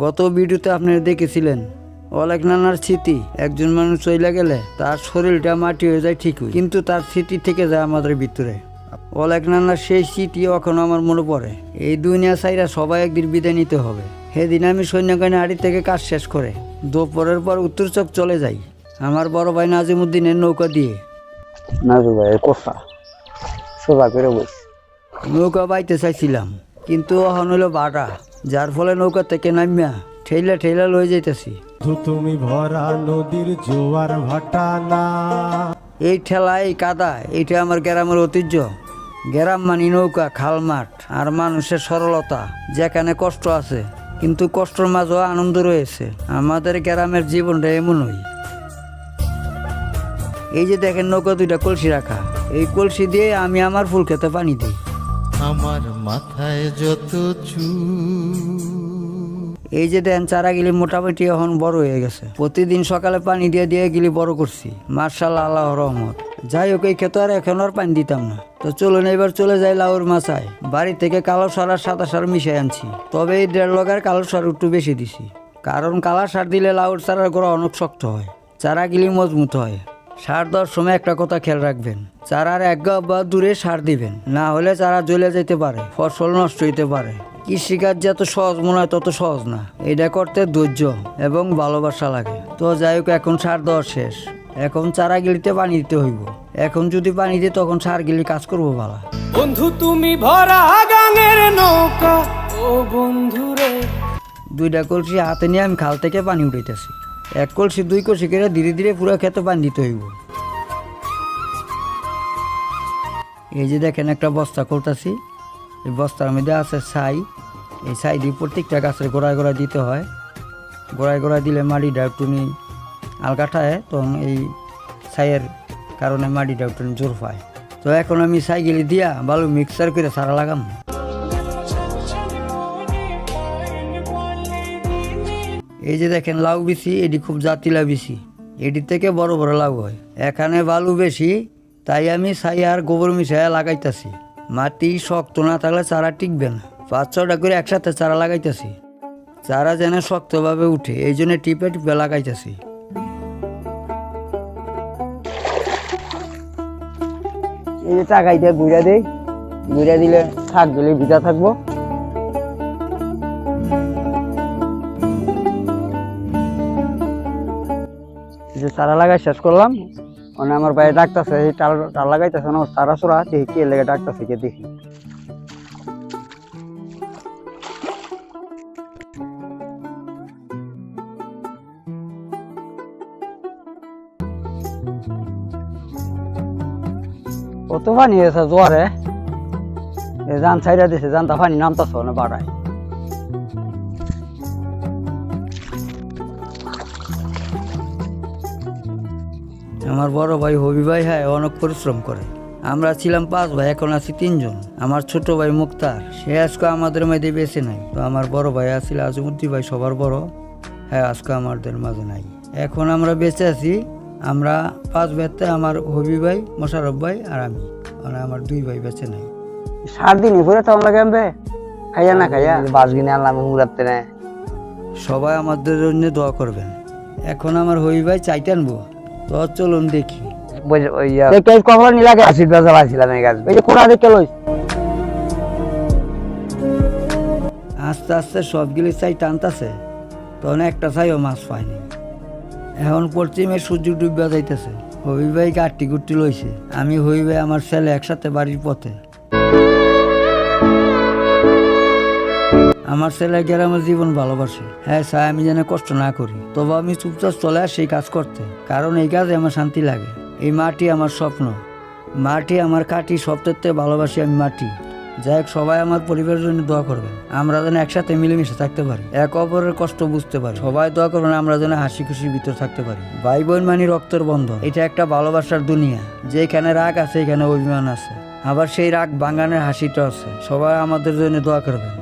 গত ভিডিওতে আপনারা দেখেছিলেন অলেক নানার স্মৃতি একজন মানুষ চলে গেলে তার শরীরটা মাটি হয়ে যায় ঠিকই কিন্তু তার স্মৃতি থেকে যায় আমাদের ভিতরে। অলেক নানার সেই স্মৃতি এখনও আমার মনে পড়ে। এই দুনিয়া সাইরা সবাই একদিন বিদায় নিতে হবে। সেদিন আমি সৈন্যকানে আড়ি থেকে কাজ শেষ করে দুপুরের পর উত্তর চক চলে যাই। আমার বড় ভাই নাজিমুদ্দিনের নৌকা দিয়ে। নাজু ভাই কোফা সোজা করে বস। নৌকা বাইতে চাইছিলাম। কিন্তু এখন হলো বাটা যার ফলে নৌকা থেকে নামিয়া ঠেলা ঠেলা লয়ে যাইতেছি। তুমি ভরা নদীর জোয়ার ভাটা না। এই ঠেলা এই কাদা এইটা আমার গ্রামের ঐতিহ্য। গ্রাম মানি নৌকা খাল মাঠ আর মানুষের সরলতা যেখানে কষ্ট আছে। কিন্তু কষ্টের মাঝেও আনন্দ রয়েছে। আমাদের গ্রামের জীবনটা এমনই। এই যে দেখেন নৌকা দুইটা কলসি রাখা। এই কলসি দিয়ে আমি আমার ফুল খেতে পানি দিই। আমার মাথায় যত চুল এই যে দেন, চারা গিলি মোটামুটি এখন বড় হয়ে গেছে। প্রতিদিন সকালে পানি দিয়ে দিয়ে গিলি বড় করছি। মার্শাল আল্লাহ রহমত। যাই হোক, এই ক্ষেত্রে আর এখন আর পানি দিতাম না। তো চলুন, এবার চলে যাই লাউর মাছায়। বাড়ি থেকে কালো সার আর সাদা সার মিশিয়ে আনছি। তবে এই দেড় লগার কালো সার একটু বেশি দিছি। কারণ কালা সার দিলে লাউর চারার গোড়া অনেক শক্ত হয়। চারা গিলি মজবুত হয়। সার দেওয়ার সময় একটা কথা খেয়াল রাখবেন। চারার এক গা বা দূরে সার দিবেন। না হলে চারা জ্বলে যেতে পারে ফসল নষ্ট হইতে পারে। কৃষিকাজ যত সহজ মনে হয় তত সহজ না। এটা করতে ধৈর্য এবং ভালোবাসা লাগে। তো যাই হোক এখন সার দেওয়া শেষ। এখন চারা গিলিতে পানি দিতে হইব। এখন যদি পানি দিই তখন সার গিলি কাজ করব ভালো বন্ধু তুমি ভরা গাঙের নৌকা। ও বন্ধু রে দুইটা কলসি হাতে নিয়ে আমি খাল থেকে পানি উঠাইতেছি। এক কলসি, দুই কলসি করে ধীরে ধীরে পুরো খেতে পানি দিতে হইব। এই যে দেখেন একটা বস্তা করতেছি এই বস্তার মধ্যে আছে ছাই। এই ছাই দিয়ে প্রত্যেকটা গাছের গোড়ায় গোড়ায় দিতে হয়। গোড়ায় গোড়ায় দিলে মাটিটা একটু আলগাঠায় তখন এই ছাইয়ের কারণে মাটিটা একটু জোর পায়। তো এখন আমি সাইকেলে দিয়া ভালো মিক্সার করে সারা লাগাম। এই যে দেখেন লাউ বিচি, এটি খুব জাতিলা বিচি। এটি থেকে বড় বড় লাউ হয়। এখানে বালু বেশি, তাই আমি ছাই আর গোবর মিশাইয়া লাগাইতেছি। মাটি শক্ত না থাকলে চারা টিকবে না। পাঁচ ছটা করে একসাথে চারা লাগাইতেছি। চারা যেন শক্তভাবে উঠে, এই জন্য টিপে টিপে লাগাইতেছি। এই যে টাকাই দিয়ে ঘুরে দেই ঘুরে দিলে থাক দিলে ভিজা থাকব। চারা লাগাই শেষ করলাম। মানে আমার ভাই ডাকতেছে, এই টাল লাগাইতেছে না চারা চোরা দেখি কে লেগে ডাকতেছে কে দেখি। কত পানি হয়েছে জোয়ারে? জান ছাইরা দিছে, জানতা পানি নামতাছ না বাড়ায়। আমার বড় ভাই হবি ভাই হ্যাঁ অনেক পরিশ্রম করে। আমরা ছিলাম পাঁচ ভাই এখন আছি তিনজন। আমার ছোট ভাই মুক্তার সে আজকে আমাদের মধ্যে বেঁচে নাই। তো আমার বড় ভাই আছিল আজমুদ্দি ভাই সবার বড়। হ্যাঁ আজকে আমাদের মাঝে নাই। এখন আমরা বেঁচে আছি। আমরা পাঁচ ভাইতে আমার হবি ভাই মোশারফ ভাই আর আমি। মানে আমার দুই ভাই বেঁচে নাই। সাত দিন ঘুরে তো আমরা কেমবে খাইয়া না খাইয়া? বাস কিনে আনলাম মুরাতে না সবাই আমাদের জন্য দোয়া করবেন। এখন আমার হবি ভাই চাইতে আনব তো চলুন দেখি। কখন নিলাগে আশি টাকা পাইছিলাম এই গাছ। এই যে কোনা দেখে লইস। আস্তে আস্তে সবগুলি চাই টানতাছে তখন একটা চাইও মাছ পায়নি। এখন পশ্চিমে সূর্য ডুববা যাইতেছে। হবি ভাই কাটটি কুট্টি লইছে। আমি হবি ভাই আমার ছেলে একসাথে বাড়ির পথে। আমার ছেলে গ্রামের জীবন ভালোবাসে। হ্যাঁ চাই আমি যেন কষ্ট না করি। তবে আমি চুপচাপ চলে আসি এই কাজ করতে। কারণ এই কাজে আমার শান্তি লাগে। এই মাটি আমার স্বপ্ন। মাটি আমার কাটি সবথেকে ভালোবাসি আমি মাটি। যাই হোক, সবাই আমার পরিবারের জন্য দোয়া করবেন। আমরা যেন একসাথে মিলেমিশে থাকতে পারি। এক অপরের কষ্ট বুঝতে পারি। সবাই দোয়া করবেন আমরা যেন হাসি খুশির ভিতর থাকতে পারি। ভাই বোন মানে রক্তের বন্ধন। এটা একটা ভালোবাসার দুনিয়া। যেখানে রাগ আছে, এখানে অভিমান আছে। আবার সেই রাগ বাঙানের হাসিটা আছে। সবাই আমাদের জন্য দোয়া করবেন।